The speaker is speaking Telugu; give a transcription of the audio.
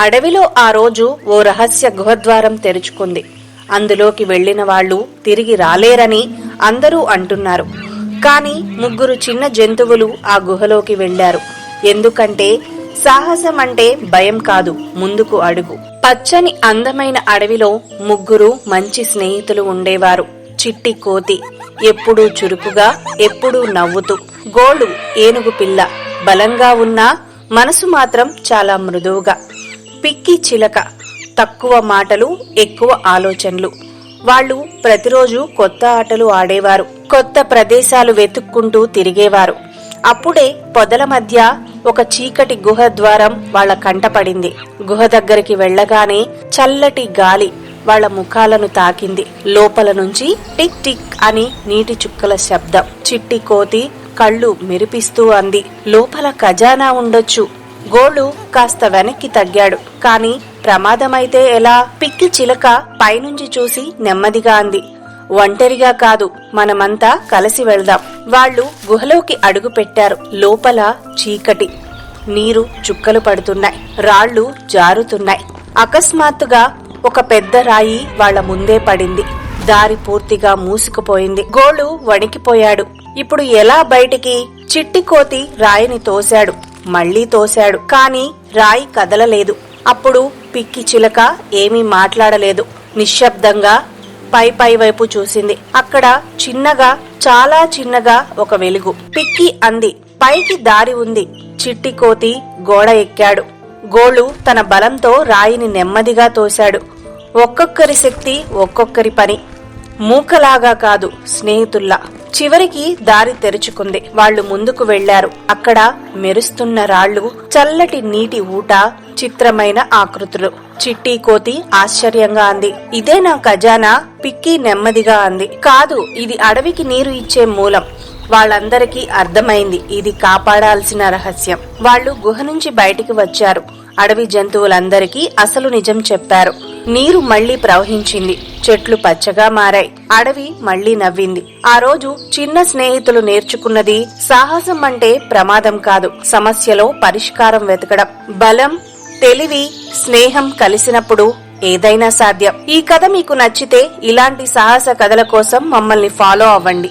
అడవిలో ఆ రోజు ఓ రహస్య గుహద్వారం తెరుచుకుంది. అందులోకి వెళ్ళిన వాళ్ళు తిరిగి రాలేరని అందరూ అంటున్నారు. కాని ముగ్గురు చిన్న జంతువులు ఆ గుహలోకి వెళ్ళారు ఎందుకంటే సాహసం అంటే భయం కాదు ముందుకు అడుగు. పచ్చని అందమైన అడవిలో ముగ్గురు మంచి స్నేహితులు ఉండేవారు. చిట్టి కోతి ఎప్పుడూ చురుకుగా ఎప్పుడూ నవ్వుతూ గోడు ఏనుగు పిల్ల బలంగా ఉన్నా మనసు మాత్రం చాలా మృదువుగా. పిక్కి చిలక తక్కువ మాటలు ఎక్కువ ఆలోచనలు. వాళ్ళు ప్రతిరోజు కొత్త ఆటలు ఆడేవారు. కొత్త ప్రదేశాలు వెతుక్కుంటూ తిరిగేవారు. అప్పుడే పొదల మధ్య ఒక చీకటి గుహ ద్వారం వాళ్ళ కంటపడింది గుహ దగ్గరికి వెళ్ళగానే చల్లటి గాలి వాళ్ళ ముఖాలను తాకింది. లోపల నుంచి టిక్ టిక్ అని నీటి చుక్కల శబ్దం. చిట్టి కోతి కళ్ళు మెరిపిస్తూ అంది. లోపల ఖజానా ఉండొచ్చు. గోళ్ళు కాస్త వెనక్కి తగ్గాడు. కాని ప్రమాదమైతే ఎలా? పిక్కి చిలక పైనుంచి చూసి నెమ్మదిగా అంది. ఒంటరిగా కాదు మనమంతా కలిసి వెళ్దాం. వాళ్ళు గుహలోకి అడుగు పెట్టారు. లోపల చీకటి. నీరు చుక్కలు పడుతున్నాయి. రాళ్ళు జారుతున్నాయి. అకస్మాత్తుగా ఒక పెద్ద రాయి వాళ్ళ ముందే పడింది. దారి పూర్తిగా మూసుకుపోయింది. గోళ్ళు వణికిపోయాడు. ఇప్పుడు ఎలా బయటికి? చిట్టి కోతి రాయిని తోశాడు. మళ్ళీ తోశాడు. కాని రాయి కదలలేదు. అప్పుడు పిక్కి చిలక ఏమీ మాట్లాడలేదు. నిశ్శబ్దంగా పై పై వైపు చూసింది. అక్కడ చిన్నగా చాలా చిన్నగా ఒక వెలుగు. పిక్కి అంది పైకి దారి ఉంది. చిట్టి కోతి గోడ ఎక్కాడు. గోళు తన బలంతో రాయిని నెమ్మదిగా తోశాడు. ఒక్కొక్కరి శక్తి ఒక్కొక్కరి పని. మూకలాగా కాదు స్నేహితుల్లా. చివరికి దారి తెరుచుకుంది. వాళ్ళు ముందుకు వెళ్ళారు అక్కడ మెరుస్తున్న రాళ్ళు చల్లటి నీటి ఊట చిత్రమైన ఆకృతులు. చిట్టి కోతి ఆశ్చర్యంగా అంది. ఇదే నా ఖజానా? పిక్కి నెమ్మదిగా అంది. కాదు ఇది అడవికి నీరు ఇచ్చే మూలం. వాళ్ళందరికీ అర్థమైంది. ఇది కాపాడాల్సిన రహస్యం. వాళ్ళు గుహ నుంచి బయటికి వచ్చారు. అడవి జంతువులందరికీ అసలు నిజం చెప్పారు. నీరు మళ్ళీ ప్రవహించింది. చెట్లు పచ్చగా మారాయి. అడవి మళ్ళీ నవ్వింది. ఆ రోజు చిన్న స్నేహితులు నేర్చుకున్నది సాహసం అంటే ప్రమాదం కాదు. సమస్యలో పరిష్కారం వెతకడం. బలం తెలివి స్నేహం కలిసినప్పుడు ఏదైనా సాధ్యం. ఈ కథ మీకు నచ్చితే ఇలాంటి సాహస కథల కోసం మమ్మల్ని ఫాలో అవ్వండి.